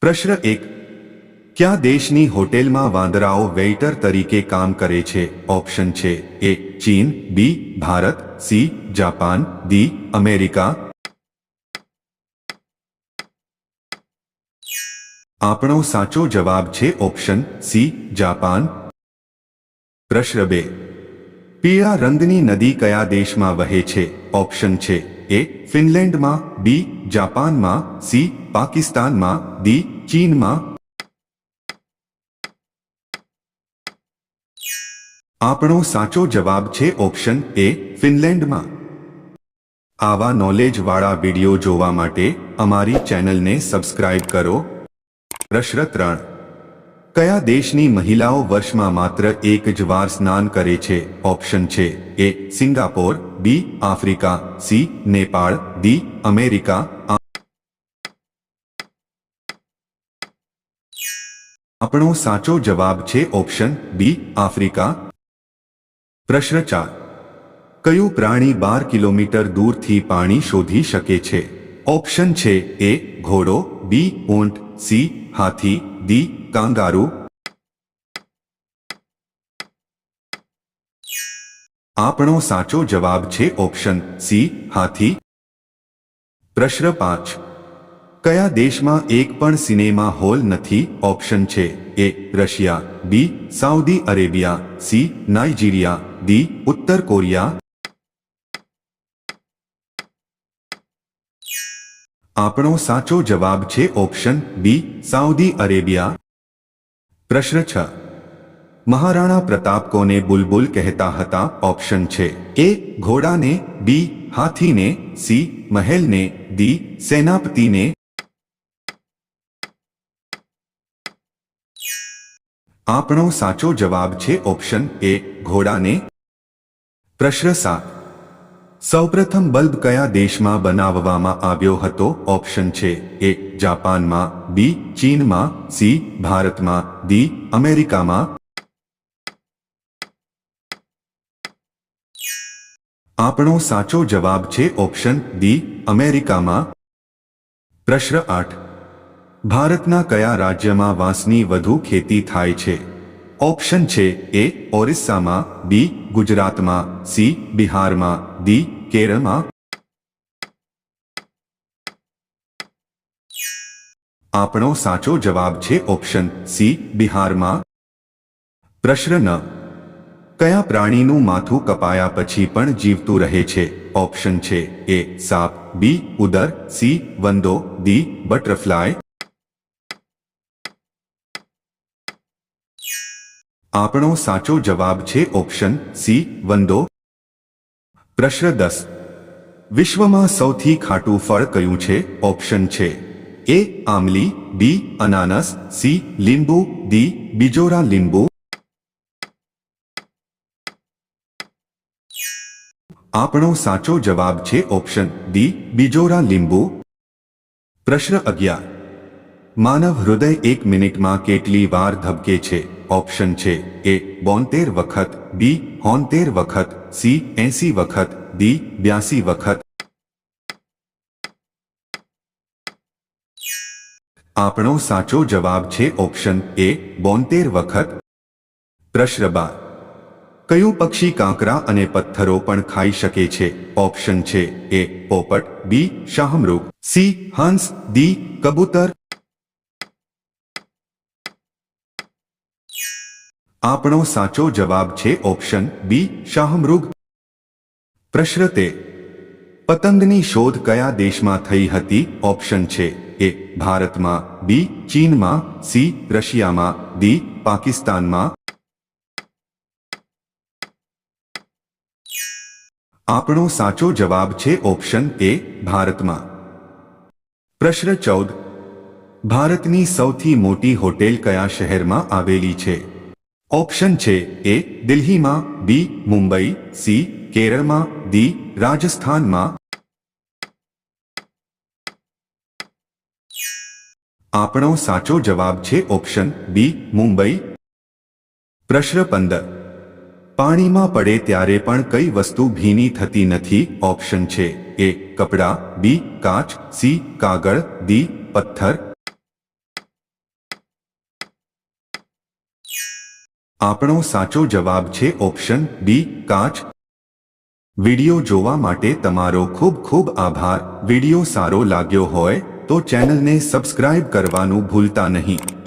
પ્રશ્ન એક. કયા દેશની હોટેલમાં વાંદરાઓ વેઇટર તરીકે કામ કરે છે? ઓપ્શન છે એ, ચીન, B, Bharat, C, Japan, D, America. આપણો સાચો જવાબ છે ઓપ્શન સી, જાપાન. પ્રશ્ન બે. પીળા રંગની નદી કયા દેશમાં વહે છે? ઓપ્શન છે એ ફિનલેન્ડમાં, બી જાપાનમાં, સી પાકિસ્તાનમાં, ડી ચીનમાં. આપણો સાચો જવાબ છે ઓપ્શન એ ફિનલેન્ડમાં. આવા નોલેજવાળા વીડિયો જોવા માટે અમારી ચેનલને સબસ્ક્રાઇબ કરો. પ્રશ્ન ત્રણ. કયા દેશની મહિલાઓ વર્ષમાં માત્ર એક જ વાર સ્નાન કરે છે? ઓપ્શન છે A Singapore B Africa C Nepal D America આ- આપણો સાચો જવાબ છે ઓપ્શન બી આફ્રિકા પ્રશ્ન ચાર. કયું પ્રાણી બાર કિલોમીટર દૂરથી પાણી શોધી શકે છે? ઓપ્શન છે એ ઘોડો. બી ઊંટ. સી હાથી. D kangaroo. આપણો સાચો જવાબ છે ઓપ્શન સી, હાથી. પ્રશ્ન પાંચ. કયા દેશમાં એક પણ સિનેમા હોલ નથી? ઓપ્શન છે A, Russia. B, Saudi Arabia. C, Nigeria. D, ઉત્તર કોરિયા. આપણો સાચો જવાબ છે ઓપ્શન બી, સાઉદી અરેબિયા. પ્રશ્ન છ. મહારાણા પ્રતાપ કોને બુલબુલ કહેતા હતા ઓપ્શન છે એ ઘોડાને બી હાથીને સી મહેલને ડી સેનાપતિને આપણો સાચો જવાબ છે ઓપ્શન એ ઘોડાને પ્રશ્ન સાત સૌપ્રથમ બલ્બ કયા દેશમાં બનાવવામાં આવ્યો હતો ઓપ્શન છે એ જાપાનમાં બી ચીનમાં સી ભારતમાં ડી અમેરિકામાં આપણો સાચો જવાબ છે ઓપ્શન ડી અમેરિકામાં. પ્રશ્ન આઠ. ભારતના કયા રાજ્યમાં વાંસની વધુ ખેતી થાય છે? ઓપ્શન છે એ, ઓરિસ્સામાં, બી, ગુજરાતમાં, સી, બિહારમાં, ડી, કેરળમાં. આપણો સાચો જવાબ છે ઓપ્શન સી, બિહારમાં. પ્રશ્ન ન. કયા પ્રાણીનું માથું કપાયા પછી પણ જીવતું રહે છે? ઓપ્શન છે એ, સાપ, બી, ઉદર, સી, વંદો, ડી, બટરફ્લાય. આપણો સાચો જવાબ છે ઓપ્શન સી, વંદો. પ્રશ્ન દસ. વિશ્વમાં સૌથી ખાટું ફળ કયું છે? ઓપ્શન છે એ આમલી બી, અનાનસ, સી, લીંબુ, ડી, બીજોરા લીંબુ. આપણો સાચો જવાબ છે ઓપ્શન ડી બીજોરા લીંબુ. પ્રશ્ન અગિયાર. માનવ હૃદય એક મિનિટમાં કેટલી વાર ધબકે છે? ઓપ્શન છે એ, બોતેર વખત, બી હોનતેર વખત, સી, એસી વખત, ડી, બ્યાસી વખત. આપણો સાચો જવાબ છે ઓપ્શન એ, બોતેર વખત. પ્રશ્ન બાર. કયું પક્ષી કાંકરા અને પથ્થરો પણ ખાઈ શકે છે? ઓપ્શન છે એ પોપટ, બી શાહમૃગ, સી હંસ, ડી કબૂતર. આપણો સાચો જવાબ છે ઓપ્શન બી શાહમૃગ. પ્રશ્ન પતંગની શોધ કયા દેશમાં થઈ હતી? ઓપ્શન છે એ ભારતમાં, બી ચીનમાં, સી રશિયામાં, ડી પાકિસ્તાનમાં. આપણો સાચો જવાબ છે ઓપ્શન એ ભારતમાં. પ્રશ્ન ચૌદ. ભારતની સૌથી મોટી હોટેલ કયા શહેરમાં આવેલી છે? ઓપ્શન છે એ દિલ્હીમાં, બી મુંબઈ, સી કેરળમાં દી રાજસ્થાનમાં. આપણો સાચો જવાબ છે ઓપ્શન બી મુંબઈ. પ્રશ્ન પંદર. પાણીમાં પડે ત્યારે પણ કઈ વસ્તુ ભીની થતી નથી ઓપ્શન છે એ, કપડા, બી, કાચ, સી, કાગળ, ડી, પથ્થર. આપણો સાચો જવાબ છે ઓપ્શન બી, કાચ. વીડિયો જોવા માટે તમારો ખૂબ ખૂબ આભાર. વિડિયો સારો લાગ્યો હોય તો ચેનલને સબસ્ક્રાઇબ કરવાનું ભૂલતા નહીં.